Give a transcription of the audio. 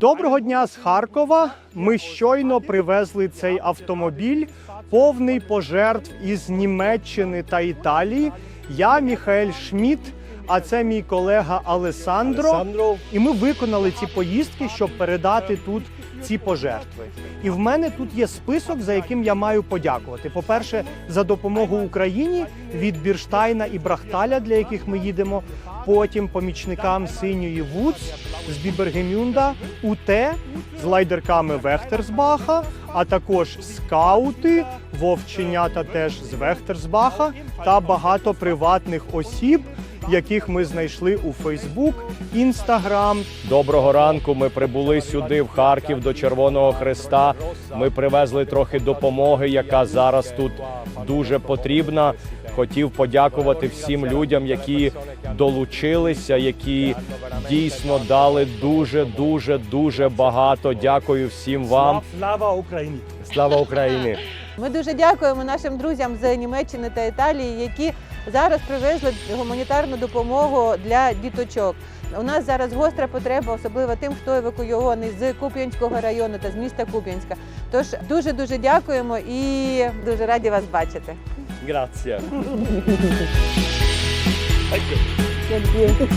Доброго дня з Харкова. Ми щойно привезли цей автомобіль, повний пожертв із Німеччини та Італії. Я Міхаель Шмідт, а це мій колега Алесандро. І ми виконали ці поїздки, щоб передати тут ці пожертви. І в мене тут є список, за яким я маю подякувати. По-перше, за допомогу Україні від Бірштайна і Брахталя, для яких ми їдемо. Потім помічникам синьої Вудс з Бібергемюнда, УТ з лайдерками Вехтерсбаха, а також скаути, вовченята теж з Вехтерсбаха та багато приватних осіб, яких ми знайшли у Фейсбук, Інстаграм Доброго ранку. Ми прибули сюди в Харків до Червоного Христа. Ми привезли трохи допомоги, яка зараз тут дуже потрібна. Хотів подякувати всім людям, які долучилися, які дійсно дали дуже, дуже, дуже багато. Дякую всім вам. Слава Україні! Слава Україні! Ми дуже дякуємо нашим друзям з Німеччини та Італії, які зараз привезли гуманітарну допомогу для діточок. У нас зараз гостра потреба, особливо тим, хто евакуйований з Куп'янського району та з міста Куп'янська. Тож дуже дуже дякуємо і дуже раді вас бачити. Дякую.